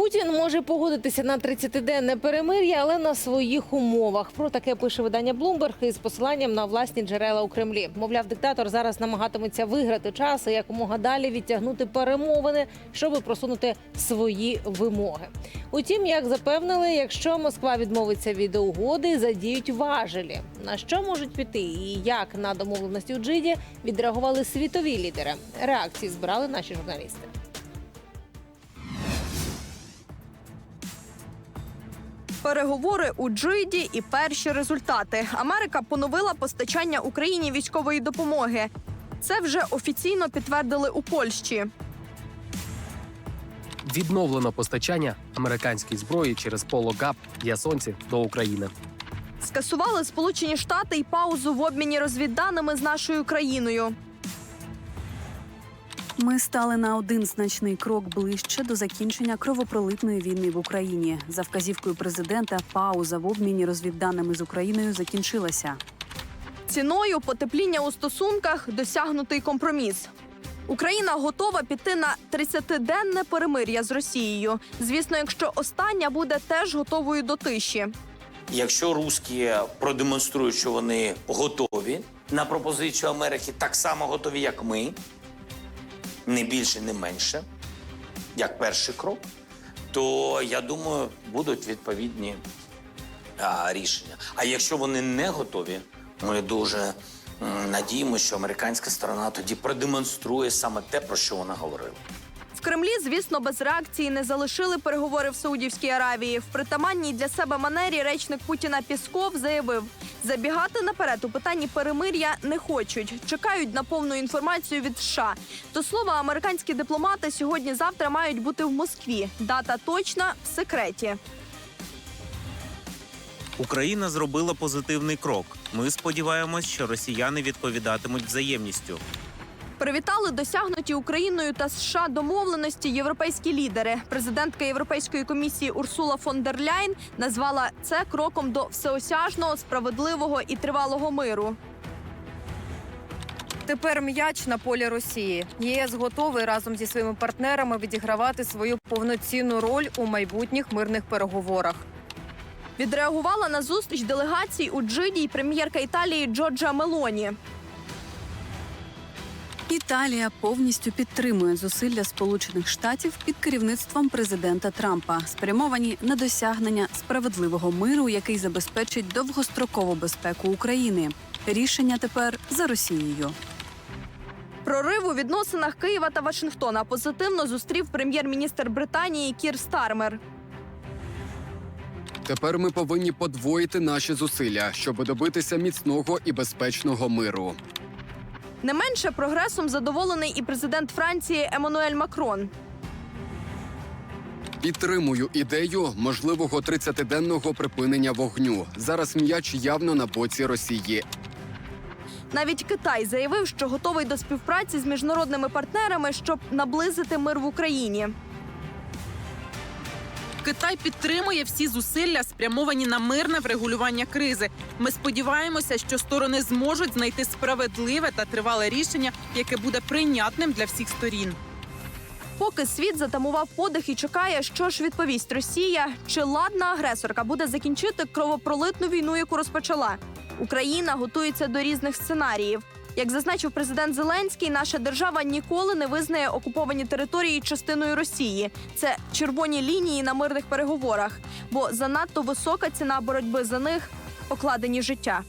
Путін може погодитися на 30-денне перемир'я, але на своїх умовах. Про таке пише видання Bloomberg із посиланням на власні джерела у Кремлі. Мовляв, диктатор зараз намагатиметься виграти час і якомога далі відтягнути перемовини, щоб просунути свої вимоги. Утім, як запевнили, якщо Москва відмовиться від угоди, задіють важелі. На що можуть піти і як на домовленості у Джиді відреагували світові лідери? Реакції збирали наші журналісти. Переговори у Джиді і перші результати. Америка поновила постачання Україні військової допомоги. Це вже офіційно підтвердили у Польщі. Відновлено постачання американської зброї через поло ГАП Ясонці до України. Скасували Сполучені Штати й паузу в обміні розвідданими з нашою країною. Ми стали на один значний крок ближче до закінчення кровопролитної війни в Україні. За вказівкою президента, пауза в обміні розвідданими з Україною закінчилася. Ціною потепління у стосунках досягнутий компроміс. Україна готова піти на 30-денне перемир'я з Росією. Звісно, якщо остання буде теж готовою до тиші. Якщо русські продемонструють, що вони готові на пропозицію Америки, так само готові, як ми, не більше, не менше, як перший крок, то я думаю, будуть відповідні а, рішення. А якщо вони не готові, ми дуже надіємося, що американська сторона тоді продемонструє саме те, про що вона говорила. Кремлі, звісно, без реакції не залишили переговори в Саудівській Аравії. В притаманній для себе манері речник Путіна Пісков заявив: забігати наперед у питанні перемир'я не хочуть. Чекають на повну інформацію від США. До слова, американські дипломати сьогодні-завтра мають бути в Москві. Дата точна в секреті. Україна зробила позитивний крок. Ми сподіваємось, що росіяни відповідатимуть взаємністю. Привітали досягнуті Україною та США домовленості європейські лідери. Президентка Європейської комісії Урсула фон дер Ляйн назвала це кроком до всеосяжного, справедливого і тривалого миру. Тепер м'яч на полі Росії. ЄС готовий разом зі своїми партнерами відігравати свою повноцінну роль у майбутніх мирних переговорах. Відреагувала на зустріч делегацій у Джиді й прем'єрка Італії Джорджа Мелоні. Італія повністю підтримує зусилля Сполучених Штатів під керівництвом президента Трампа, спрямовані на досягнення справедливого миру, який забезпечить довгострокову безпеку України. Рішення тепер за Росією. Прорив у відносинах Києва та Вашингтона позитивно зустрів прем'єр-міністр Британії Кір Стармер. Тепер ми повинні подвоїти наші зусилля, щоб добитися міцного і безпечного миру. Не менше прогресом задоволений і президент Франції Еммануель Макрон. Підтримую ідею можливого 30-денного припинення вогню. Зараз м'яч явно на боці Росії. Навіть Китай заявив, що готовий до співпраці з міжнародними партнерами, щоб наблизити мир в Україні. Китай підтримує всі зусилля, спрямовані на мирне врегулювання кризи. Ми сподіваємося, що сторони зможуть знайти справедливе та тривале рішення, яке буде прийнятним для всіх сторін. Поки світ затамував подих і чекає, що ж відповість Росія, чи ладна агресорка буде закінчити кровопролитну війну, яку розпочала. Україна готується до різних сценаріїв. Як зазначив президент Зеленський, наша держава ніколи не визнає окуповані території частиною Росії. Це червоні лінії на мирних переговорах, бо занадто висока ціна боротьби за них покладені життя.